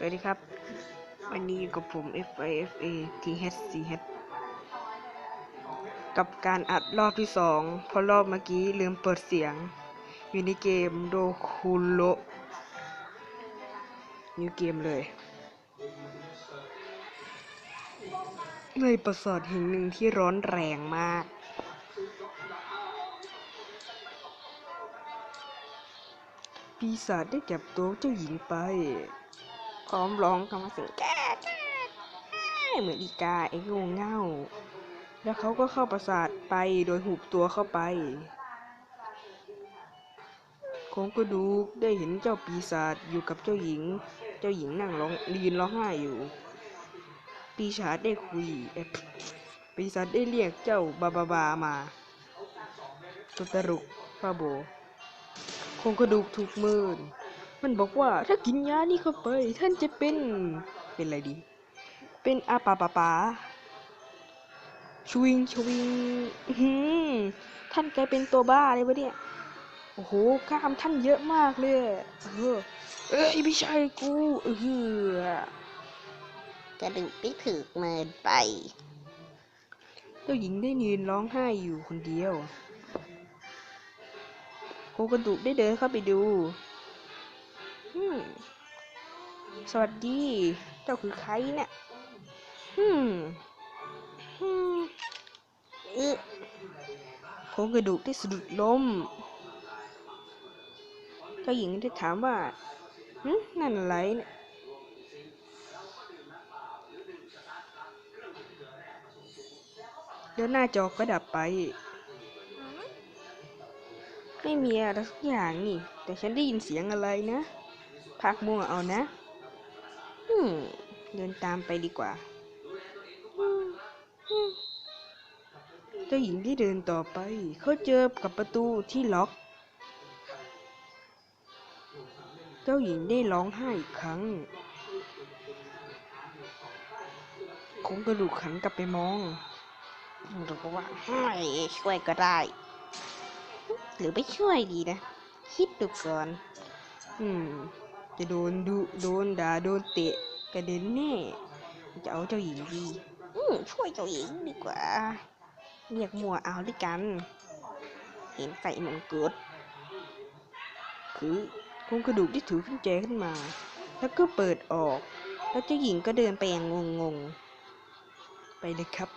สวัสดีครับ วันนี้อยู่กับผม FIFA THCH กับการอัดรอบที่สองเพราะรอบเมื่อกี้ลืมเปิดเสียง อยู่ในเกมโดคุโ o นิวเกมเลย ในปราสาทแห่งหนึ่งที่ร้อนแรงมากปีศาจได้จับตัวเจ้าหญิงไป พร้อมร้องคำว่าเสียงแก้แก้แก้เหมือนอีกาไอ้งูเง่า แล้วเขาก็เข้าปราสาทไปโดยหุบตัวเข้าไปโคงกระดูกได้เห็นเจ้าปีศาจอยู่กับเจ้าหญิง เจ้าหญิงนั่งร้องยืนร้องไห้อยู่ ปีศาจได้คุย ปีศาจได้เรียกเจ้าบาบาบามาตุตรุกพระโบโครงกระดูกถูกมืน มันบอกว่าถ้ากินยานี่เข้าไป ท่านจะเป็น เป็นอะไรดี เป็นอาปาปาปาชวิงชวิงอื้อหือท่านกลายเป็นตัวบ้าเลยวะเนี่ย โอ้โหกล้ามท่านเยอะมากเลยอะเออ เอ้ยไม่ใช่กูเออกระดูกที่ถือเมินไปเจ้าหญิงได้ยืนร้องไห้อยู่คนเดียวโครงกระดูกได้เดินเข้าไปดูอืม สวัสดี เจ้าคือใครเนี่ยอืมอืมอึโครงกระดูกได้สะดุดล้ม เจ้าหญิงได้ถามว่าหึนั่นอะไรเนี่ยแล้วหน้าจอก็ดับไป ไม่มีอะไรสักอย่างนี่ แต่ฉันได้ยินเสียงอะไรนะ พักมั่วเอานะอืมเดินตามไปดีกว่าอืมอืมเจ้าหญิงที่เดินต่อไปเขาเจอกับประตูที่ล็อก เจ้าหญิงได้ร้องไห้อีกครั้งคงกระดูกขันกลับไปมองหรือว่าไม่ช่วยก็ได้ หรือไม่ช่วยดีนะ คิดดูก่อน อืม จะโดนดุโดนด่าโดนเตะกระเด็นแน่จะเอาเจ้าหญิงดีอืมช่วยเจ้าหญิงดีกว่า เรียกมัวเอาด้วยกัน เห็นใส่มงกุฎคือโครงกระดูกที่ถือกุญแจขึ้นมา แล้วก็เปิดออก แล้วเจ้าหญิงก็เดินไปอย่างงงๆ ไปเลยครับ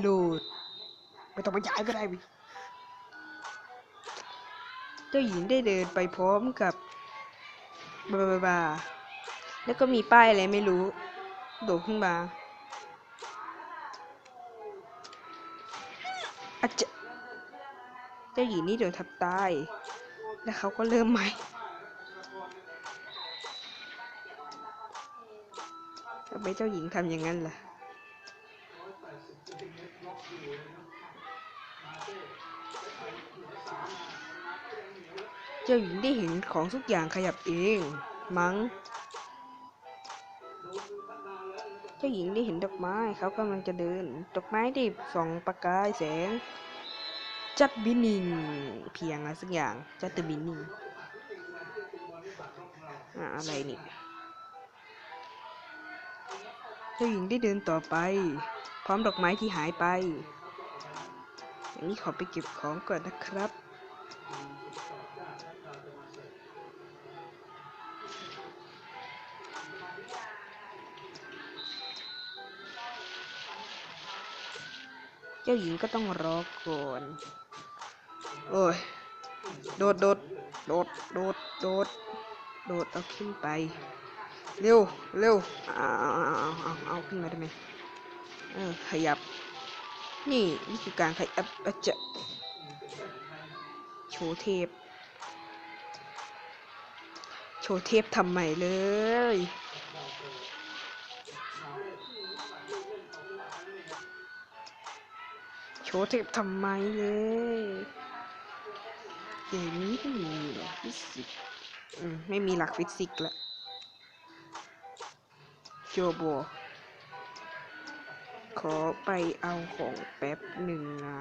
โหลด ไม่ต้องไปย้ายก็ได้วิเจ้าหญิงได้เดินไปพร้อมกับบาบาบาแล้วก็มีป้ายอะไรไม่รู้ โดดขึ้นมาอาจจะเจ้าหญิงนี่โดนทับตาย แล้วเขาก็เริ่มใหม่ทำไมเจ้าหญิงทำอย่างนั้นล่ะ เจ้าหญิงได้เห็นของทุกอย่างขยับเอง มั้ง เจ้าหญิงได้เห็นดอกไม้เขากำลังจะเดิน ดอกไม้ได้ส่องประกายแสง จัดบินิงเพียงอะไรสักอย่าง จัดตบินิงอะไรนี่เจ้าหญิงได้เดินต่อไป พร้อมดอกไม้ที่หายไป อย่างนี้ขอไปเก็บของก่อนนะครับ เจ้าหญิงก็ต้องรอก่อน โอ้ย โดดโดดโดดโดดโดดโดดเอาขึ้นไป เร็วเร็วเอาเอาเอาเอาเอาขึ้นมาได้ไหมเออขยับ นี่นี่คือการขยับอาจจะโชว์เทป โชว์เทปทำใหม่เลย โชว์เทปทำไมเลยเกมนี้ไม่มีฟิสิกส์อืมไม่มีหลักฟิสิกส์ละโจโบ ขอไปเอาของแป๊บหนึ่งนะ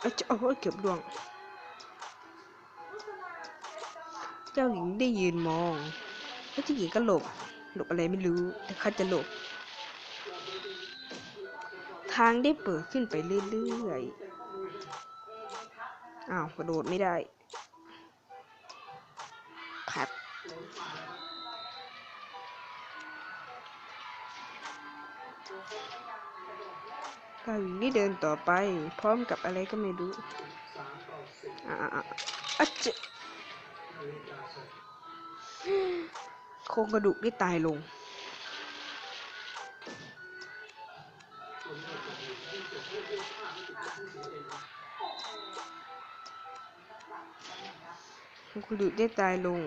เอ้ยโอ้ยเกือบดวง เจ้าหญิงได้ยืนมองแล้วเจ้าหญิงก็หลบ หลบอะไรไม่รู้ แต่เขาจะหลบ ทางได้เปิดขึ้นไปเรื่อยๆ อ้าว กระโดดไม่ได้พัดเจ้าหญิงได้เดินต่อไป พร้อมกับอะไรก็ไม่รู้อ่าอ่าอ่าอะเจโครงกระดูกได้ตายลง โครงกระดูกได้ตายลง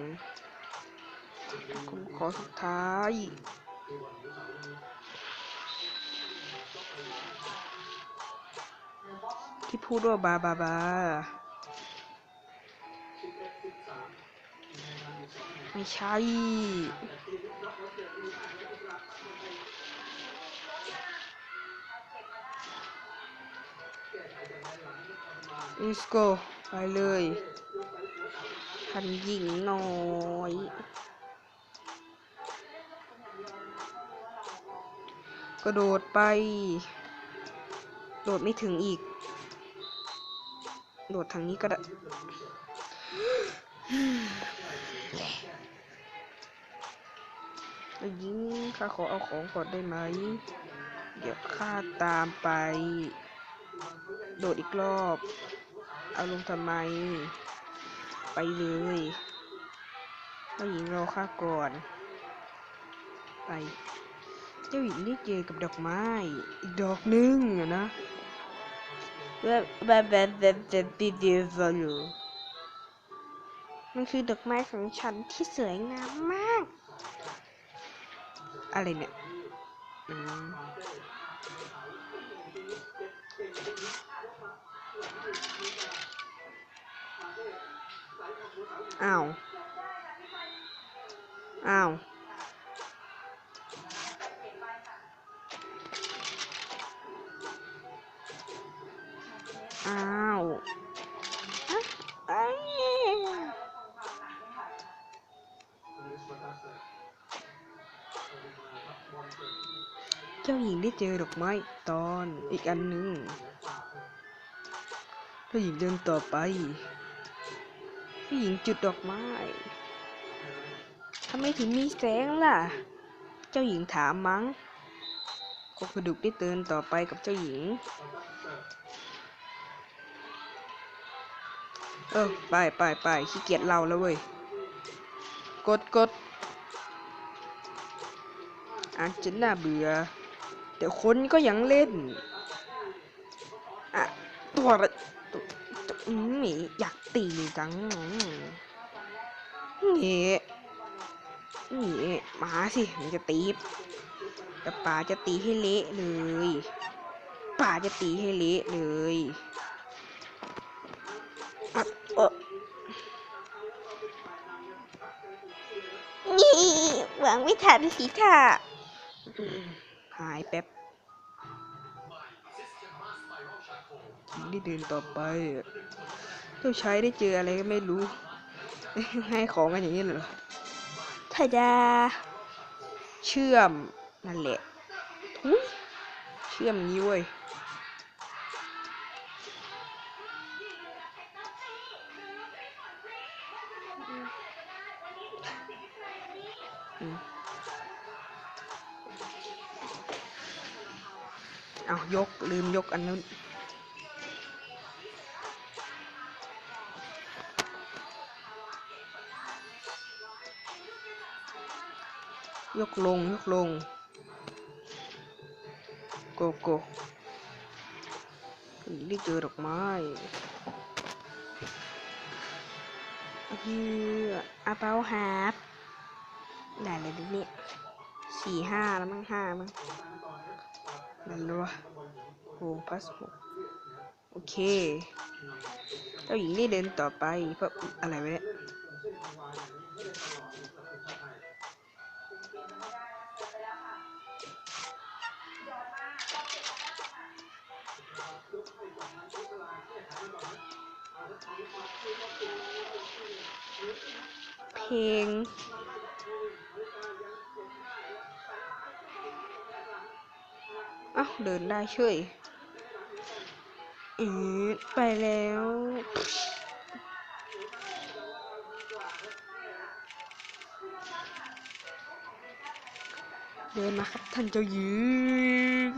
ผมขอสุดท้าย ที่พูดว่าบาบาบา ไม่ใช่ Let's go ไปเลยท่านหญิงน้อย กระโดดไป โดดไม่ถึงอีก โดดทางนี้ก็ได้ยิงข้าขอเอาของก่อนได้ไหม เดี๋ยวข้าตามไป โดดอีกรอบ เอาลงทำไม ไปเลยเจ้าหญิงรอข้าก่อน ไป เจ้าหญิงได้เจอกับดอกไม้ อีกดอกหนึงอะนะแบบแบบแบบแบบแบบเดียวอยู่มันคือดอกไม้ของฉันที่สวยงามมาก อะไรเนี่ยอืมอ้าว อ้าว อ้าวเจ้าหญิงได้เจอดอกไม้ตอนอีกอันหนึ่งเจ้าหญิงเดินต่อไปเจ้าหญิงจุดดอกไม้ทำไมถึงมีแสงล่ะ เจ้าหญิงถามมั้งโคกระดูกได้เดินต่อไปกับเจ้าหญิง เออ ไปไปไปขี้เกียจเล่าแล้วเว้ย กดกดอาจจะน่าเบื่อ แต่คนก็ยังเล่น อะ ตัวละตัวอืมมีอยากตีจังนี่นี่มาสิมันจะตีแต่ป่าจะตีให้เละเลย ป่าจะตีให้เละเลย หวังไม่ทันสิท่าหายแป๊บได้เดินต่อไปเจ้าชายได้เจออะไรก็ไม่รู้ ให้ของกันอย่างนี้เหรอทาดาเชื่อมนั่นแหละทุยเชื่อมอย่างนี้เว้ย เอายกลืมยกอันนู้นยกลง ยกลง โกโก้ได้เจอดอกไม้เฮืออาเปาฮาร์ได้เลยดิเนี่ยสี่ห้าแล้วมั้งห้ามั้ง นั่นเลยวะโอ้พัสหกโอเคเจ้าหญิงได้เดินต่อไปเพราะอะไรวะเนี่ยเพลง อ้าเดินได้เฉยอืดไปแล้วเดินมาครับท่านเจ้าหญิง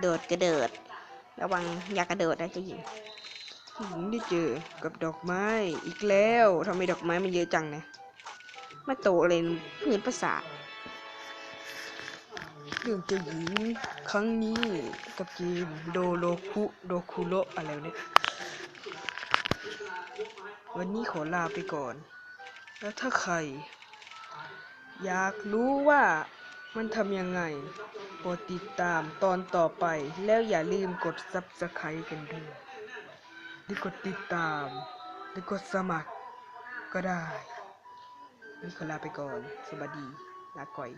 โดดกระเดิด ระวังอย่ากระโดดนะเจ้าหญิงหญิงได้เจอกับดอกไม้อีกแล้วทำไมดอกไม้มันเยอะจังเนี่ยมาโตเลยพื้นประสาท เรื่องจ้าหญิงครั้งนี้กับเกมโดโลคุโดคุโรอะไรเนี่ยวันนี้ขอลาไปก่อน แล้วถ้าใคร อยากรู้ว่ามันทำยังไงโปรดติดตามตอนต่อไปแล้วอย่าลืมกด subscribe กันด้วยหรือกดติดตามหรือกดสมัครก็ได้นี่ขอลาไปก่อน สวัสดี ลาก่อย